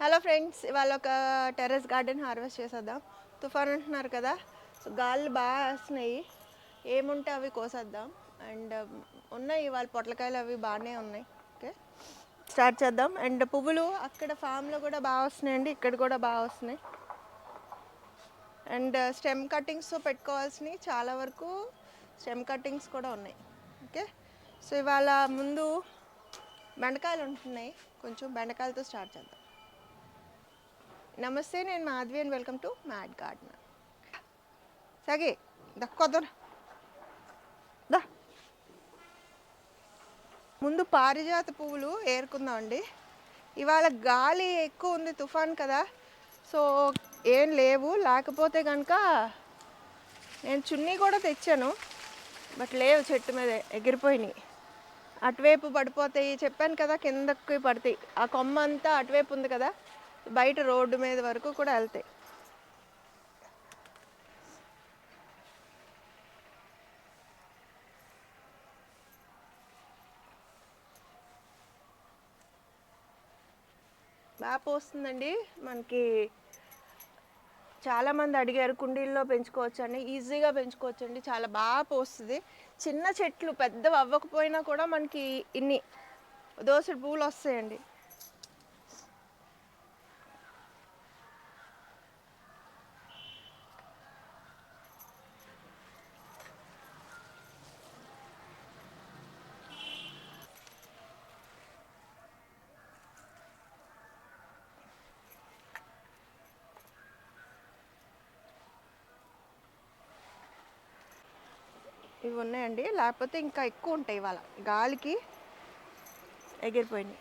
Hello friends ఇవాళ ఒక terrace garden harvest చేసేద్దాం. తుఫాన్ అంటున్నారు కదా సో గాళ్ళు బాగా వస్తున్నాయి. ఏముంటే అవి కోసేద్దాం. అండ్ um, ఉన్నాయి ఇవాళ పొట్లకాయలు అవి బాగానే ఉన్నాయి. ఓకే స్టార్ట్ చేద్దాం. అండ్ పువ్వులు అక్కడ ఫామ్లో కూడా బాగా వస్తున్నాయండి ఇక్కడ కూడా బాగా వస్తున్నాయి. అండ్ uh, స్టెమ్ కటింగ్స్తో పెట్టుకోవాల్సినవి చాలా వరకు స్టెమ్ కటింగ్స్ కూడా ఉన్నాయి. ఓకే సో ఇవాళ ముందు బెండకాయలు ఉంటున్నాయి. కొంచెం బెండకాయలతో స్టార్ట్ చేద్దాం. నమస్తే నేను Madhavi and welcome to mad garden సగే దక్కొద్దు దా. ముందు పారిజాత పువ్వులు ఏరుకుందామండి ఇవాళ గాలి ఎక్కువ ఉంది తుఫాన్ కదా. సో ఏం లేవు. లేకపోతే కనుక నేను చున్నీ కూడా తెచ్చాను. బట్ లేవు చెట్టు మీద ఎగిరిపోయినాయి. అటువైపు పడిపోతాయి. చెప్పాను కదా కిందకి పడతాయి. ఆ కొమ్మ అంతా అటువైపు ఉంది కదా. బయట రోడ్డు మీద వరకు కూడా వెళ్తాయి. బాగా పోస్తుందండి మనకి చాలామంది అడిగారు కుండీల్లో పెంచుకోవచ్చు అండి ఈజీగా పెంచుకోవచ్చు అండి చాలా బాగా పోస్తుంది. చిన్న చెట్లు పెద్దవి అవ్వకపోయినా కూడా మనకి ఇన్ని దోసెడు పువ్వులు వస్తాయండి. ఇవి ఉన్నాయండి. లేకపోతే ఇంకా ఎక్కువ ఉంటాయి ఇవాళ. గాలికి ఎగిరిపోయినాయి.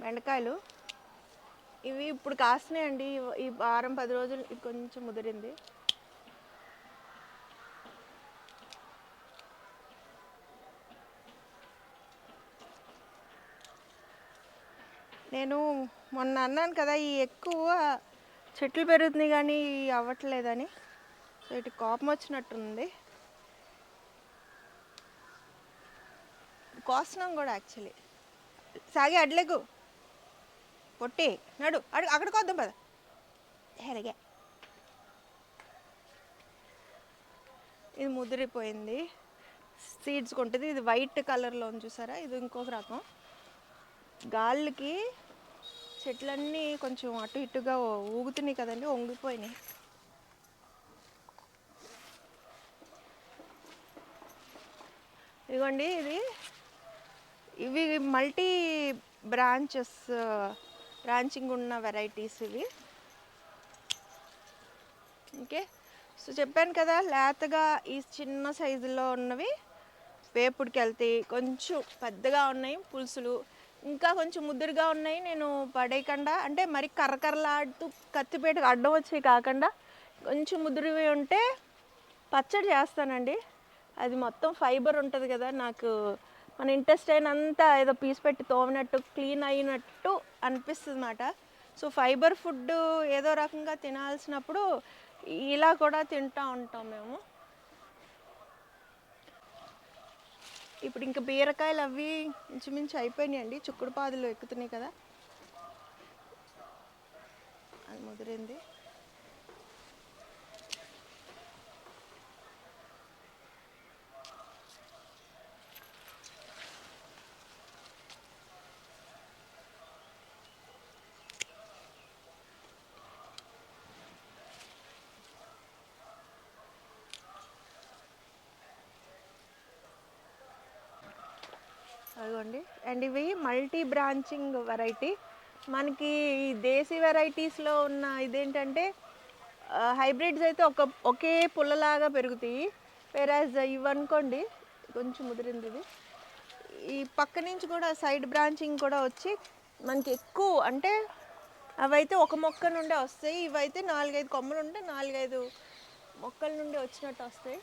బెండకాయలు. ఇవి ఇప్పుడు కాస్తున్నాయండి ఈ వారం పది రోజులు ఇది కొంచెం ముదిరింది. నేను మొన్న అన్నాను కదా ఈ ఎక్కువ చెట్లు పెరుగుతున్నాయి కానీ అవ్వట్లేదని. సో ఇటు కోపం వచ్చినట్టుంది. కోస్తున్నాం కూడా యాక్చువల్లీ. సాగి అడ్లెగు. పొట్టి నడు అడు అక్కడికి వద్దాం పద. హెరగే ఇది ముదిరిపోయింది. సీడ్స్ కొంటుంది. ఇది వైట్ కలర్లో ఉంది చూసారా? ఇది ఇంకొక రకం గాలికి చెట్లన్నీ కొంచెం అటు ఇటుగా ఊగుతున్నాయి కదండి వంగిపోయినాయి ఇదిగోండి ఇది ఇవి మల్టీ బ్రాంచెస్ బ్రాంచింగ్ ఉన్న వెరైటీస్ ఇవి. ఓకే సో చెప్పాను కదా లేతగా ఈ చిన్న సైజులో ఉన్నవి వేపుడికి వెళ్తాయి. కొంచెం పెద్దగా ఉన్నాయి పులుసులు ఇంకా కొంచెం ముద్దురుగా ఉన్నాయి. నేను పడేయకుండా అంటే మరి కర్రకర్రలాడుతూ కత్తిపేటకు అడ్డం వచ్చి కాకుండా కొంచెం ముదురువి ఉంటే పచ్చడి చేస్తానండి. అది మొత్తం ఫైబర్ ఉంటుంది కదా నాకు మన ఇంట్రెస్ట్ అయినంత ఏదో పీస్ పెట్టి తోమినట్టు క్లీన్ అయినట్టు అనిపిస్తుంది అన్నమాట సో ఫైబర్ ఫుడ్ ఏదో రకంగా తినాల్సినప్పుడు ఇలా కూడా తింటూ ఉంటాం మేము. ఇప్పుడు ఇంకా బీరకాయలు అవి ఇంచుమించు అయిపోయినాయండి. చుక్కుడు పాదులు ఎక్కుతున్నాయి కదా. అది ముదిరింది. అదిగోండి అండ్ ఇవి మల్టీ బ్రాంచింగ్ వెరైటీ. మనకి ఈ దేశీ వెరైటీస్లో ఉన్న ఇదేంటంటే హైబ్రిడ్స్ అయితే ఒక ఒకే పుల్లలాగా పెరుగుతాయి. వేరాజ్ ఇవనుకోండి కొంచెం ముదిరింది ఇది. ఈ పక్క నుంచి కూడా సైడ్ బ్రాంచింగ్ కూడా వచ్చి మనకి ఎక్కువ అంటే అవైతే ఒక మొక్క నుండే వస్తాయి. ఇవైతే నాలుగైదు కొమ్మలు ఉంటే నాలుగైదు మొక్కల నుండి వచ్చినట్టు వస్తాయి.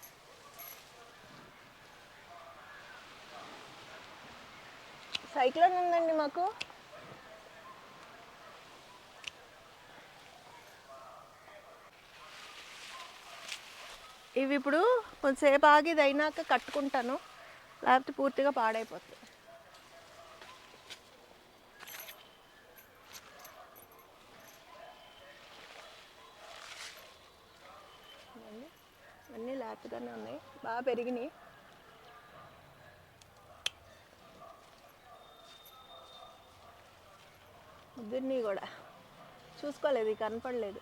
సైక్లోన్ ఉందండి మాకు. ఇవి ఇప్పుడు కొంతసేపు ఆగి ఇది అయినాక కట్టుకుంటాను. లేకపోతే పూర్తిగా పాడైపోతుంది. అన్నీ లేపుగానే ఉన్నాయి. బాగా పెరిగినాయి. ముద్దుర్ని కూడా. చూసుకోలేదు కనపడలేదు.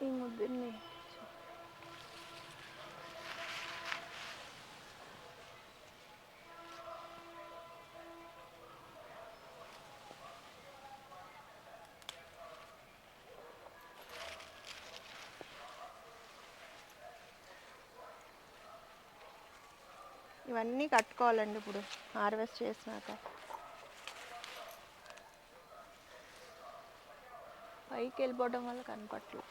ఈ ముద్దుర్ని ఇవన్నీ కట్టుకోవాలండి ఇప్పుడు. హార్వెస్ట్ చేసినాక. పైకి వెళ్ళిపోవడం వల్ల కనపట్లేదు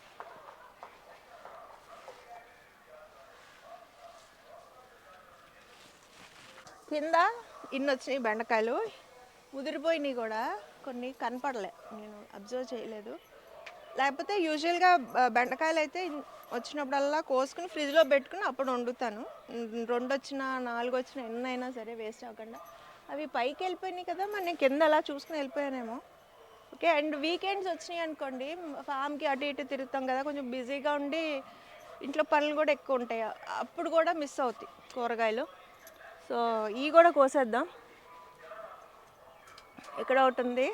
కింద ఇన్ని వచ్చినాయి బెండకాయలు. ముదిరిపోయినాయి కూడా. కొన్ని కనపడలే. నేను అబ్జర్వ్ చేయలేదు. లేకపోతే యూజువల్గా బెండకాయలు అయితే వచ్చినప్పుడల్లా కోసుకుని ఫ్రిడ్జ్లో పెట్టుకుని అప్పుడు వండుతాను. రెండు వచ్చిన నాలుగు వచ్చిన ఎన్నైనా సరే వేస్ట్ అవ్వకుండా. అవి పైకి వెళ్ళిపోయినాయి కదా మరి నేను కింద అలా చూసుకుని వెళ్ళిపోయానేమో. ఓకే అండ్ వీకెండ్స్ వచ్చినాయి అనుకోండి ఫామ్కి అటు ఇటు తిరుగుతాం కదా కొంచెం బిజీగా ఉండి ఇంట్లో పనులు కూడా ఎక్కువ ఉంటాయి. అప్పుడు కూడా మిస్ అవుతాయి కూరగాయలు. సో ఈ కూడా కోసేద్దాం. ఇక్కడ ఒకటి ఉంది?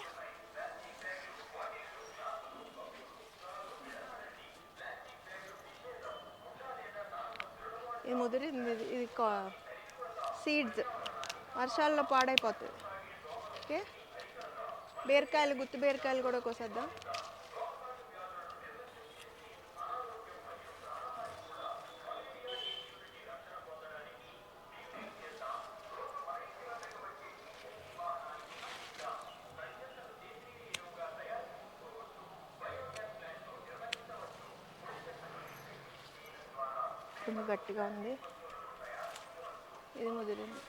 ఇది ముదిరి ఇది ఇది సీడ్స్ వర్షాల్లో పాడైపోతుంది ఓకే? బీరకాయలు గుత్తి బీరకాయలు కూడా కోసేద్దాం. కొంచెం గట్టిగా ఉంది. ఇది ముదిరింది.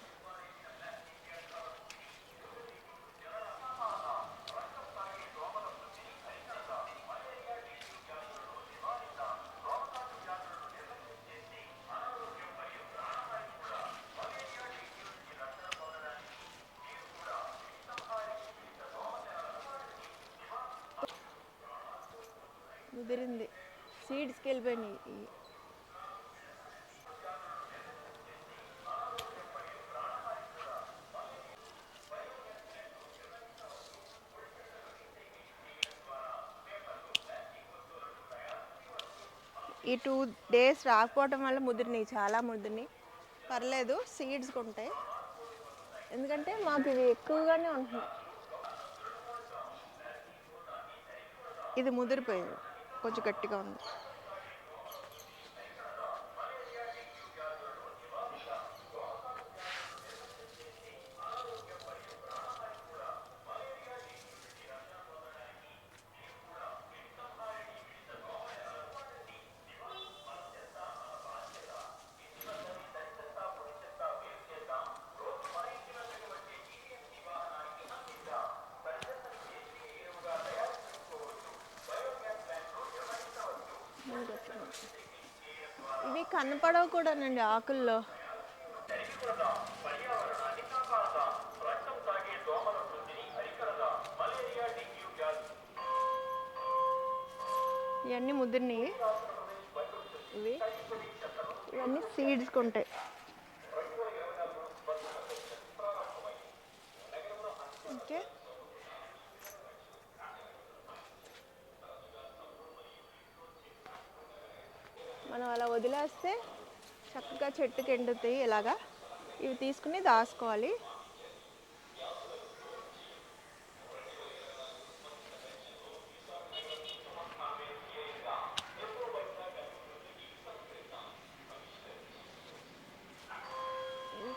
ముదిరింది. సీడ్స్కి వెళ్ళిపోయినాయి ఇవి. ఈ టూ డేస్ రాకపోవడం వల్ల ముదిరినాయి చాలా ముదిరినాయి. పర్లేదు సీడ్స్ ఉంటాయి ఎందుకంటే మాకు ఇవి ఎక్కువగానే ఉంటున్నాయి. ఇది ముదిరిపోయింది కొంచెం గట్టిగా ఉంది. ఇవి కనపడవు కూడానండి ఆకుల్లో. ఇవన్నీ ముదిరినవి ఇవి ఇవన్నీ సీడ్స్కి ఉంటాయి ఓకే మనం అలా చక్కగా చెట్టుకి ఎండుతాయి ఇలాగా. ఇవి తీసుకుని దాచుకోవాలి.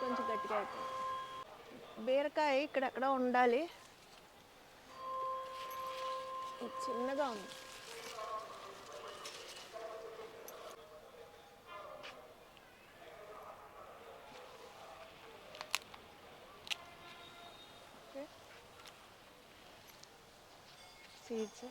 కొంచెం గట్టిగా అయిపోయింది బీరకాయ ఇక్కడెక్కడ ఉండాలి. చిన్నగా ఉంది. సీడ్స్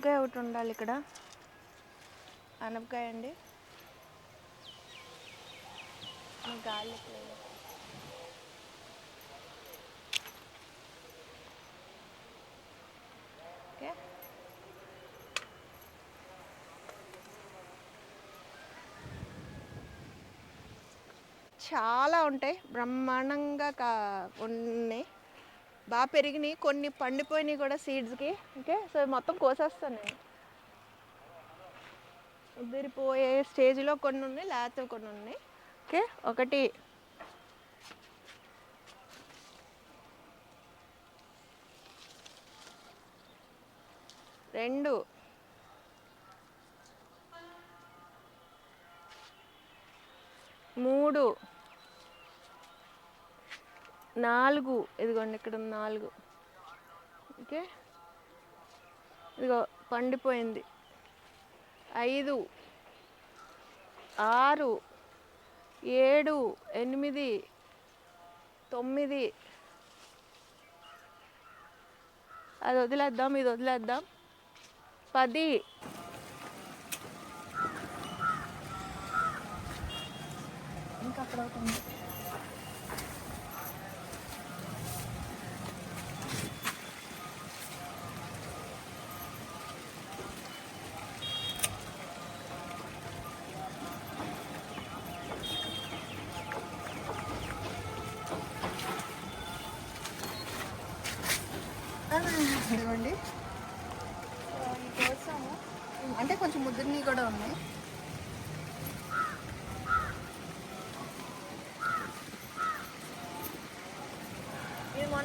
అనపకాయ ఒకటి ఉండాలి ఇక్కడ. అనపకాయ అండి. ఆ గాలి లేదు. ఓకే. చాలా ఉంటాయి. బ్రహ్మాండంగా కా ఉన్నాయి. బాగా పెరిగినాయి. కొన్ని పండిపోయినాయి కూడా సీడ్స్కి ఓకే? సో మొత్తం కోసేస్తాను నేను. ఉదిరిపోయే స్టేజ్లో కొన్ని ఉన్నాయి లేకపోతే కొన్ని ఉన్నాయి. ఓకే? ఒకటి. రెండు. మూడు. నాలుగు. ఇదిగోండి ఇక్కడ నాలుగు. ఓకే? ఇదిగో పండిపోయింది. ఐదు ఆరు ఏడు ఎనిమిది తొమ్మిది. అది వదిలేద్దాం ఇది వదిలేద్దాం. పది. ఇంకా అక్కడ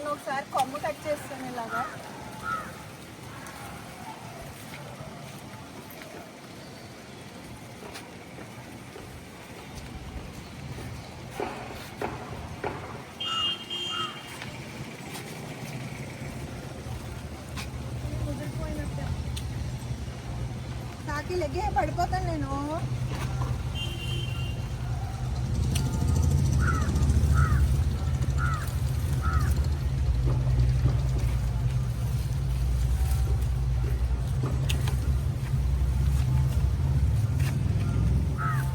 నేను మొన్న ఒకసారి కొమ్మ కట్ చేస్తాను ఇలాగా ముదిరిపోయినట్టే. తాకి లెగ్గే పడిపోతాను నేను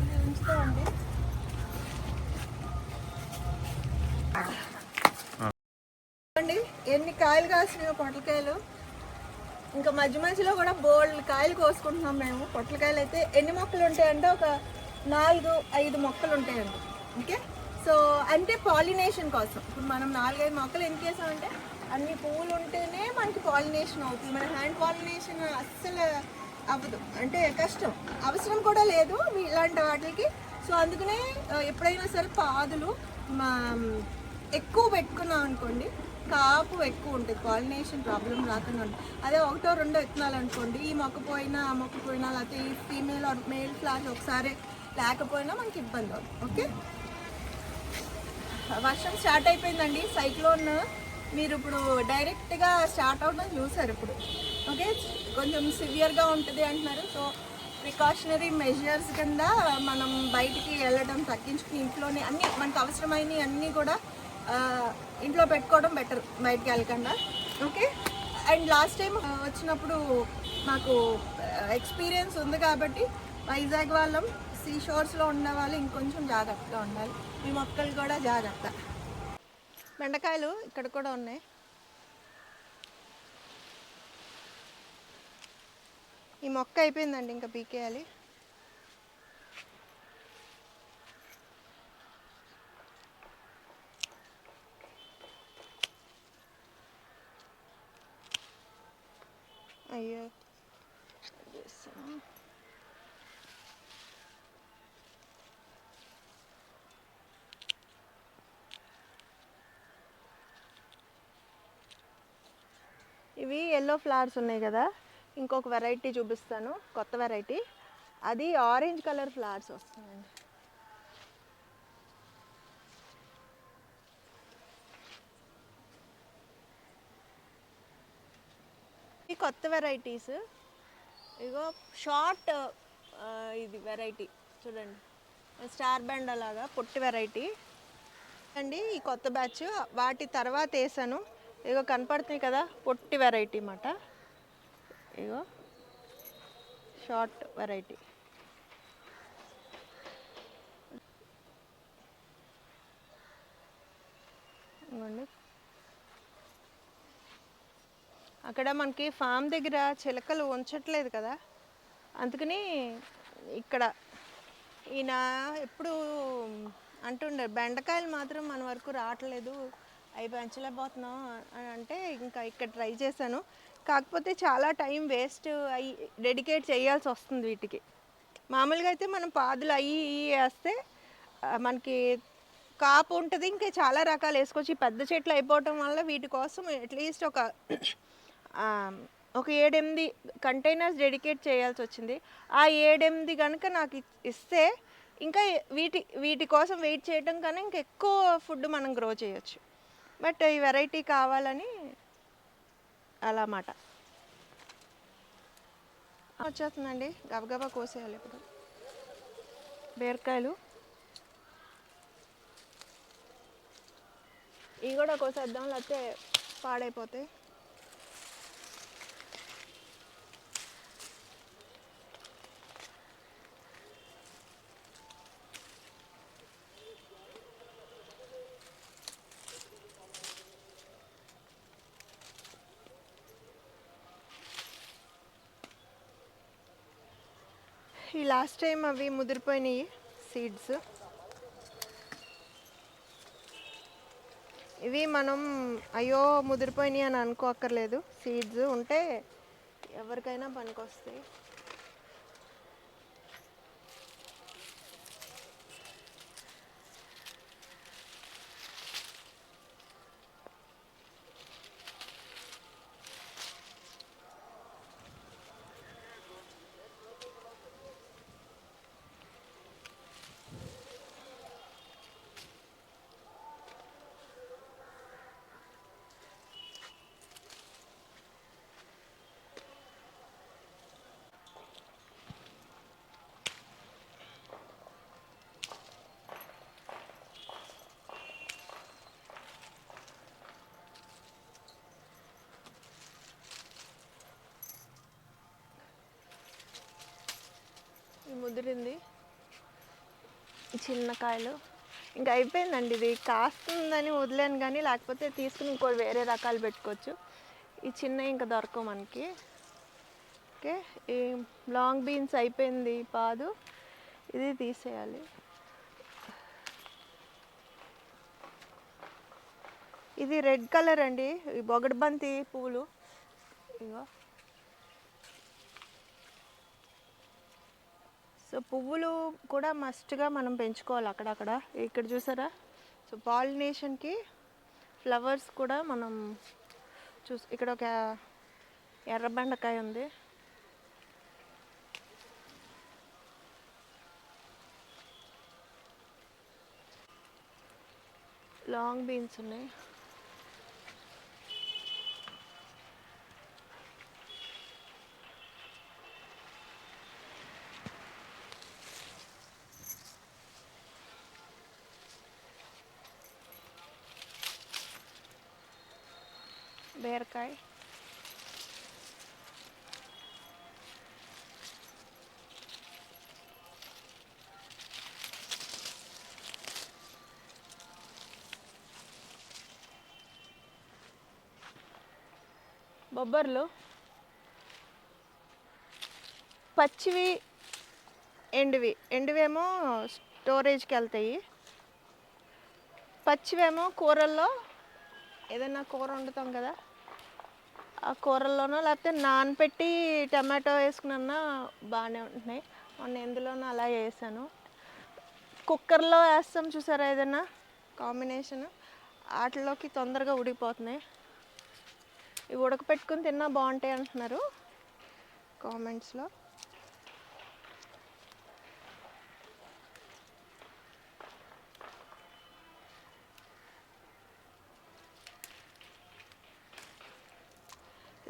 ఇది ఉంచుతామండి చూడండి ఎన్ని కాయలు కాసినాయి పొట్లకాయలు. ఇంకా మధ్య మధ్యలో కూడా బోల్డ్ కాయలు కోసుకుంటున్నాం మేము. పొట్లకాయలు అయితే ఎన్ని మొక్కలు ఉంటాయంటే ఒక నాలుగు ఐదు మొక్కలు ఉంటాయండి. ఓకే? సో అంటే పాలినేషన్ కోసం. ఇప్పుడు మనం నాలుగైదు మొక్కలు ఎందుకు వేసామంటే అన్ని పువ్వులు ఉంటేనే మనకి పాలినేషన్ అవుతుంది. మన హ్యాండ్ పాలినేషన్ అస్సలు అవ్వదు. అంటే కష్టం. అవసరం కూడా లేదు ఇలాంటి వాటికి. సో అందుకనే ఎప్పుడైనా సరే పాదులు మా ఎక్కువ పెట్టుకున్నాం అనుకోండి కాపు ఎక్కువ ఉంటుంది. పాలినేషన్ ప్రాబ్లం రాకుండా ఉంటుంది. అదే ఒకటో రెండో విత్తనాలు అనుకోండి ఈ మొక్క పోయినా ఆ మొక్క పోయినా లేకపోతే ఈ ఫీమేల్ ఆర్ మేల్ ఫ్లాష్ ఒకసారి లేకపోయినా మనకి ఇబ్బంది అవుతుంది. ఓకే? వర్షం స్టార్ట్ అయిపోయిందండి. సైక్లోన్ మీరు ఇప్పుడు డైరెక్ట్గా స్టార్ట్ అవడం చూసారు ఇప్పుడు. ఓకే? కొంచెం సివియర్గా ఉంటుంది అంటున్నారు. సో ప్రికాషనరీ మెజర్స్ కింద మనం బయటికి వెళ్ళడం తగ్గించుకుని ఇంట్లోనే అన్ని మనకు అవసరమైనవి అన్నీ కూడా ఇంట్లో పెట్టుకోవడం బెటర్ బయటకు వెళ్ళకుండా. ఓకే అండ్ లాస్ట్ టైం వచ్చినప్పుడు మాకు ఎక్స్పీరియన్స్ ఉంది కాబట్టి వైజాగ్ వాళ్ళం సీ షోర్స్లో ఉన్న వాళ్ళు ఇంకొంచెం జాగ్రత్తగా ఉండాలి. మీ మొక్కలు కూడా జాగ్రత్త. బెండకాయలు ఇక్కడ కూడా ఉన్నాయి. ఈ మొక్క అయిపోయిందండి ఇంకా పీకేయాలి. అయ్యో. చేస్తాను. ఇవి ఎల్లో ఫ్లవర్స్ ఉన్నాయి కదా. ఇంకొక వెరైటీ చూపిస్తాను. కొత్త వెరైటీ అది ఆరెంజ్ కలర్ ఫ్లవర్స్ వస్తుందండి కొత్త వెరైటీస్ ఇగో షార్ట్ ఇది వెరైటీ చూడండి. స్టార్ బ్యాండ్ అలాగా పొట్టి వెరైటీ అండి ఈ కొత్త బ్యాచ్ వాటి తర్వాత వేసాను. ఇగో కనపడుతున్నాయి కదా పొట్టి వెరైటీ అన్నమాట ఇగో షార్ట్ వెరైటీ ఇవ్వండి అక్కడ మనకి ఫామ్ దగ్గర చిలకలు ఉంచట్లేదు కదా. అందుకని ఇక్కడ ఈయన ఎప్పుడు అంటుండే బెండకాయలు మాత్రం మన వరకు రావట్లేదు అవి పెంచలేకపోతున్నాం అని అంటే ఇంకా ఇక్కడ ట్రై చేశాను. కాకపోతే చాలా టైం వేస్ట్ అయ్యి డెడికేట్ చేయాల్సి వస్తుంది వీటికి. మామూలుగా అయితే మనం పాదులు అయ్యి వేస్తే మనకి కాపు ఉంటుంది ఇంకా చాలా రకాలు వేసుకోవచ్చు. ఈ పెద్ద చెట్లు అయిపోవటం వల్ల వీటి కోసం అట్లీస్ట్ ఒక ఒక ఏడెనిమిది కంటైనర్స్ డెడికేట్ చేయాల్సి వచ్చింది. ఆ ఏడెనిమిది కనుక నాకు ఇ- ఇస్తే ఇంకా వీటి వీటి కోసం వెయిట్ చేయడం కన్నా ఇంకా ఎక్కువ ఫుడ్ మనం గ్రో చేయొచ్చు. బట్ ఈ వెరైటీ కావాలని అలా మాట. వచ్చేస్తుందండి. గబగబా కోసేయాలి ఇప్పుడు. బీరకాయలు. ఇవి కూడా కోసేద్దాం లేకపోతే పాడైపోతాయి ఈ లాస్ట్ టైం అవి ముదిరిపోయినాయి సీడ్స్ ఇవి మనం అయ్యో ముదిరిపోయినాయి అని అనుకోక్కర్లేదు. సీడ్స్ ఉంటే ఎవరికైనా పనికొస్తాయి. ముదిరింది. చిన్న కాయలు. ఇంకా అయిపోయిందండి ఇది. కాస్తుందని వదిలేను కానీ లేకపోతే తీసుకుని ఇంకో వేరే రకాలు పెట్టుకోవచ్చు. ఈ చిన్న ఇంకా దొరకవు మనకి. ఓకే. ఈ లాంగ్ బీన్స్ అయిపోయింది పాదు. ఇది తీసేయాలి. ఇది రెడ్ కలర్ అండి. ఈ బొగడబంతి పువ్వులు. ఇగో. సో పువ్వులు కూడా మస్ట్గా మనం పెంచుకోవాలి అక్కడక్కడ. ఇక్కడ చూసారా? సో పాలినేషన్కి ఫ్లవర్స్ కూడా మనం చూస్ ఇక్కడ ఒక ఎర్రబెండకాయ ఉంది. లాంగ్ బీన్స్ ఉన్నాయి. బీరకాయ బొబ్బర్లు. పచ్చివి ఎండువి. ఎండువేమో స్టోరేజ్కి వెళ్తాయి. పచ్చివేమో కూరల్లో ఏదైనా కూర వండుతాం కదా. ఆ కూరల్లోనో లేకపోతే నానపెట్టి టమాటో వేసుకున్నా బాగానే ఉంటున్నాయి. మొన్న ఎందులోనో అలా వేసాను కుక్కర్లో వేస్తాం చూసారా ఏదైనా కాంబినేషన్. వాటిలోకి తొందరగా ఉడికిపోతున్నాయి. ఇవి ఉడకపెట్టుకుని తిన్నా బాగుంటాయి అంటున్నారు కామెంట్స్లో.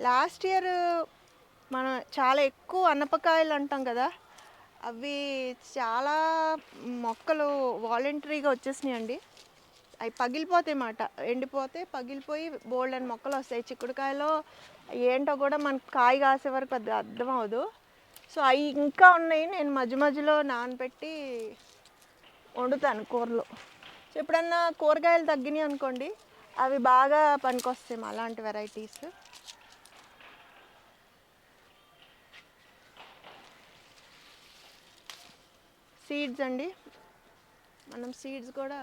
లాస్ట్ ఇయర్ మనం చాలా ఎక్కువ అన్నపకాయలు అంటాం కదా అవి చాలా మొక్కలు వాలంటరీగా వచ్చేసినాయి అండి అవి పగిలిపోతాయి మాట ఎండిపోతే పగిలిపోయి బోల్డ్ అని మొక్కలు వస్తాయి. చిక్కుడుకాయలో ఏంటో కూడా మనకు కాయ కాసే వరకు పెద్ద అర్థం అవదు సో అవి ఇంకా ఉన్నాయి. నేను మధ్య మధ్యలో నానబెట్టి వండుతాను కూరలో. సో ఎప్పుడన్నా కూరగాయలు తగ్గినాయి అనుకోండి అవి బాగా పనికొస్తాయి అలాంటి వెరైటీస్ సీడ్స్ అండి. మనం సీడ్స్ కూడా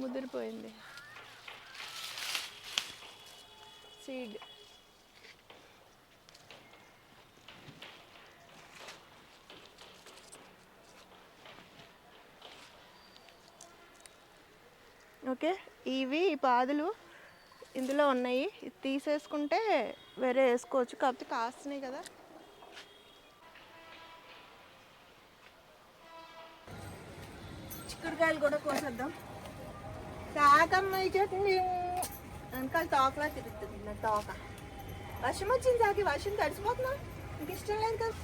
ముదిరిపోయింది. సీడ్. ఓకే ఇవి ఈ పాదులు ఇందులో ఉన్నాయి. ఇది తీసేసుకుంటే వేరే వేసుకోవచ్చు. కాకపోతే కాస్తున్నాయి కదా. చిక్కుడుకాయలు కూడా కోసేద్దాం. తాకమ్మ చట్నీ వెనకాల తోకలా తిరుగుతుంది నా తోక. వర్షం వచ్చింది తాకి వర్షం తడిసిపోతున్నా ఇంక ఇష్టం లేదు కదా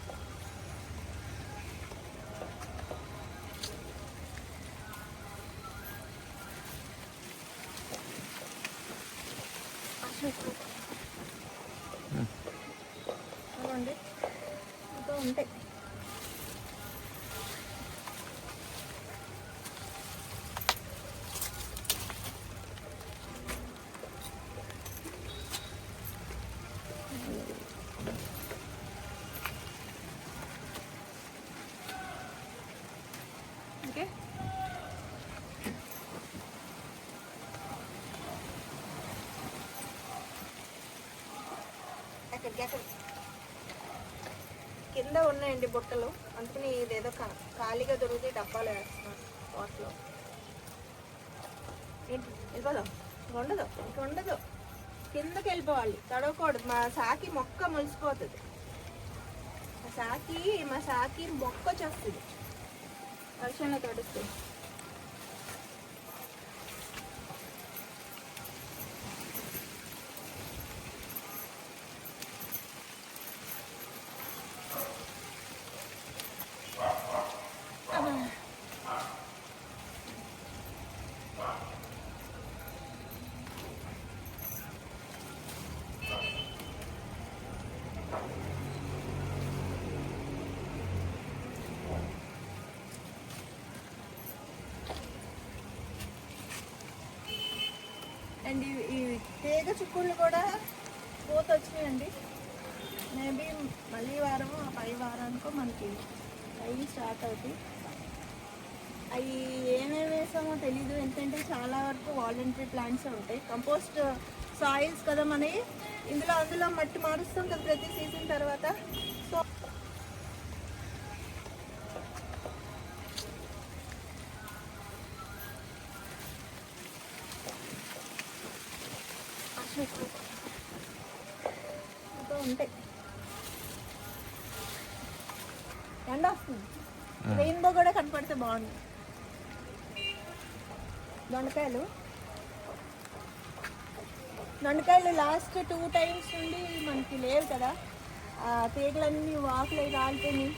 వర్షం ఎక్కువ. అదిగోండి. ఇంకా ఉంటాయి ఓకే ఎక్కడికి అక్కడ కింద ఉన్నాయండి బుట్టలు. అందుకని ఇదేదో కా- ఖాళీగా దొరికితే డబ్బాలు వేస్తున్నాను వాటిలో. ఏంటి? వెళ్ళిపోదాం. ఉండదు. ఇంక ఉండదు. కిందకి వెళ్ళిపోవాలి. తడవకూడదు. మా సాకి మొక్క మొలిసిపోతుంది. మా సాకి మా సాకి మొక్క వచ్చేస్తుంది వర్షంలో తడుస్తుంది. అండ్ ఈ తీగ చుక్కుళ్ళు కూడా పూత వచ్చినాయండి. మేబీ మళ్ళీ వారము ఆ పై వారానికో మనకి అవి స్టార్ట్ అవుతాయి. అవి ఏమేమి వేసామో తెలీదు. ఎందుకంటే చాలా వరకు వాలంటరీ ప్లాంట్స్ ఉంటాయి. కంపోస్ట్ సాయిల్స్ కదా మనవి. ఇందులో అందులో మట్టి మారుస్తాం కదా ప్రతి సీజన్ తర్వాత. దొండకాయలు. దొండకాయలు లాస్ట్ టూ టైమ్స్ నుండి మనకి లేవు కదా. ఆ తీగలన్నీ వాకులు కాలిపోయి రాలిపోయినాయి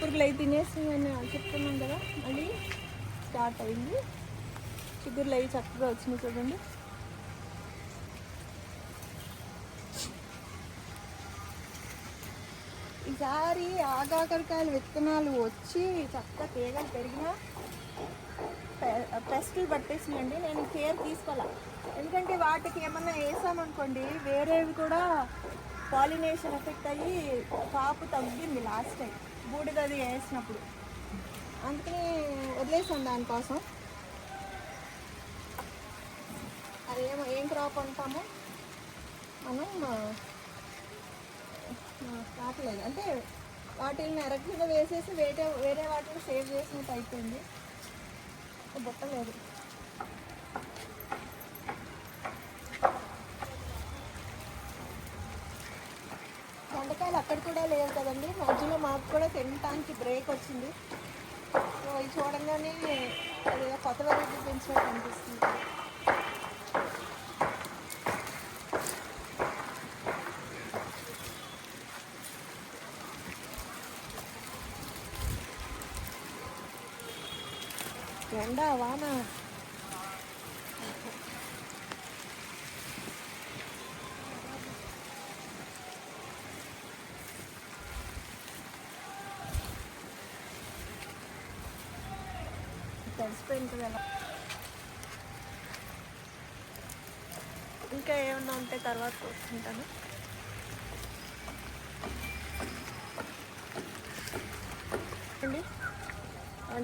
పురుగులు అవి తినేసినాయి అని చెప్తున్నాం కదా. మళ్ళీ స్టార్ట్ అయింది. చిగురులు అవి చక్కగా వచ్చినాయి చూడండి. ఈసారి ఆగాకరకాయలు విత్తనాలు వచ్చి చక్కగా తీగలు పెరిగినా పెస్టులు పట్టేసినాయండి. నేను కేర్ తీసుకోవాలి. ఎందుకంటే వాటికి ఏమన్నా వేసామనుకోండి వేరేవి కూడా పాలినేషన్ ఎఫెక్ట్ అయ్యి కాపు తగ్గింది లాస్ట్ టైం బూడిదది వేసినప్పుడు. అందుకని వదిలేసాం దానికోసం. అది ఏమో ఏం క్రాప్ అంటామో? మనం ఆ, రావట్లేదు అంటే వాటిని ఎరగకుండా వేసేసి వేరే వేరే వాటిని సేవ్ చేసినట్టు అయిపోయింది. బుట్టలేదు. దొండకాయలు అక్కడ కూడా లేవు కదండి. మధ్యలో మాకు కూడా తినటానికి బ్రేక్ వచ్చింది. సో ఇది చూడంగానే అదేదో కొత్త వెరైటీ పెంచినట్టు అనిపిస్తుంది. ఎండ వాన? కదా. ఇంకా ఏమన్నా ఉంటే తర్వాత కూర్చుంటాను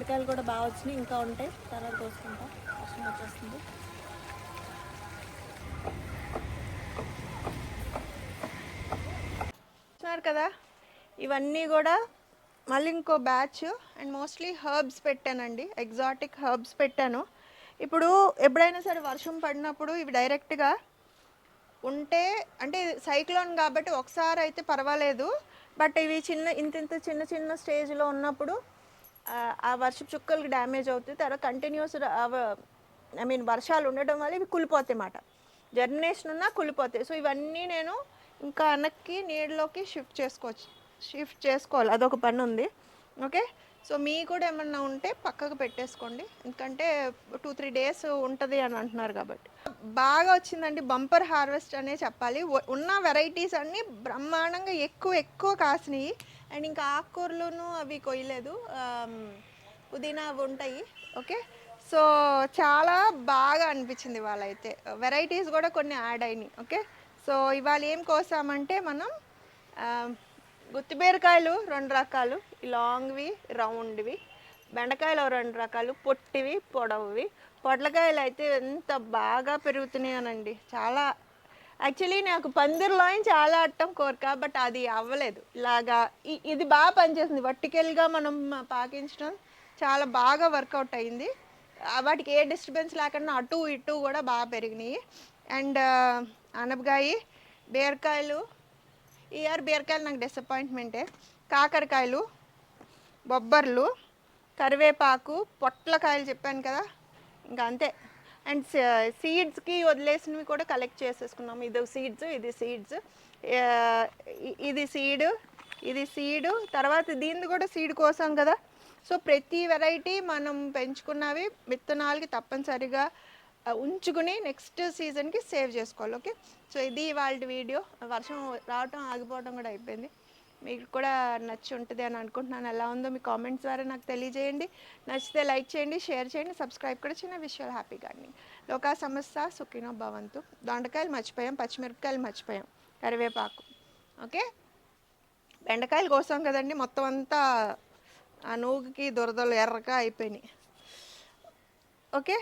వంకాయలు కూడా బాగా వచ్చినాయి. ఇంకా ఉంటాయి. తర్వాత కోసుకుంటాం. వర్షం వచ్చేస్తుంది. చూస్తున్నారు కదా? ఇవన్నీ కూడా మళ్ళీ ఇంకో బ్యాచ్ అండ్ మోస్ట్లీ హర్బ్స్ పెట్టానండి. ఎగ్జాటిక్ హర్బ్స్ పెట్టాను. ఇప్పుడు ఎప్పుడైనా సరే వర్షం పడినప్పుడు ఇవి డైరెక్ట్గా ఉంటే అంటే సైక్లోన్ కాబట్టి ఒకసారి అయితే పర్వాలేదు. బట్ ఇవి చిన్న ఇంత ఇంత చిన్న చిన్న స్టేజ్లో ఉన్నప్పుడు ఆ, వర్షపు చుక్కలకి డ్యామేజ్ అవుతుంది. తర్వాత కంటిన్యూస్ ఐ మీన్ వర్షాలు ఉండడం వల్ల ఇవి కులిపోతాయి అన్నమాట జర్మినేషన్ ఉన్నా కులిపోతాయి సో ఇవన్నీ నేను ఇంకా వెనక్కి నీళ్ళలోకి షిఫ్ట్ చేసుకోవచ్చు. షిఫ్ట్ చేసుకోవాలి. అదొక పని ఉంది. ఓకే సో మీ కూడా ఏమన్నా ఉంటే పక్కకు పెట్టేసుకోండి. ఎందుకంటే టూ త్రీ డేస్ ఉంటుంది అని అంటున్నారు కాబట్టి. బాగా వచ్చిందండి బంపర్ హార్వెస్ట్ అనే చెప్పాలి. ఉన్న వెరైటీస్ అన్నీ బ్రహ్మాండంగా ఎక్కువ ఎక్కువ కాసినాయి. అండ్ ఇంకా ఆకుకూరలును అవి కొయ్యలేదు. పుదీనా అవి ఉంటాయి. ఓకే? సో చాలా బాగా అనిపించింది వాళ్ళైతే. వెరైటీస్ కూడా కొన్ని యాడ్ అయినాయి. ఓకే? సో ఇవాళ ఏం కోసామంటే మనం గుత్తిబీరకాయలు గుత్తి బీరకాయలు రెండు రకాలు. లాంగ్వి రౌండ్వి. బెండకాయలు రెండు రకాలు పొట్టివి పొడవువి. పొట్లకాయలు అయితే ఎంత బాగా పెరుగుతున్నాయనండి. చాలా యాక్చువల్లీ నాకు పందిరిలో చాలా అట్టం కోరిక బట్ అది అవ్వలేదు. ఇలాగా ఇది బాగా పనిచేసింది వర్టికల్గా మనం పాకించడం చాలా బాగా వర్కౌట్ అయింది. వాటికి ఏ డిస్టర్బెన్స్ లేకుండా అటు ఇటు కూడా బాగా పెరిగినాయి. అండ్ అనపకాయ బీరకాయలు ఈ ఇయర్ బీరకాయలు నాకు డిసప్పాయింట్మెంటే కాకరకాయలు బొబ్బర్లు కరివేపాకు పొట్లకాయలు చెప్పాను కదా. ఇంకా అంతే. అండ్ సీడ్స్కి వదిలేసినవి కూడా కలెక్ట్ చేసేసుకున్నాము. ఇది సీడ్స్ ఇది సీడ్స్ ఇది సీడ్ ఇది సీడు తర్వాత దీన్ని కూడా సీడ్ కోసాం కదా. సో ప్రతి వెరైటీ మనం పెంచుకున్నవి విత్తనాలకి తప్పనిసరిగా ఉంచుకుని నెక్స్ట్ సీజన్కి సేవ్ చేసుకోవాలి ఓకే సో ఇది వాళ్ళ వీడియో వర్షం రావటం ఆగిపోవడం కూడా అయిపోయింది. మీకు కూడా నచ్చి ఉంటుంది అని అనుకుంటున్నాను. ఎలా ఉందో మీ కామెంట్స్ ద్వారా నాకు తెలియజేయండి. నచ్చితే లైక్ చేయండి షేర్ చేయండి సబ్స్క్రైబ్ కూడా చిన్న విషయాలు హ్యాపీ గార్డెనింగ్ లోకా సమస్య సుఖినో భవంతు. దొండకాయలు మర్చిపోయాం పచ్చిమిరపకాయలు మర్చిపోయాం. కరివేపాకు ఓకే బెండకాయలు కోసాం కదండి మొత్తం అంతా ఆ నూగుకి దురదలు ఎర్రగా అయిపోయినాయి. ఓకే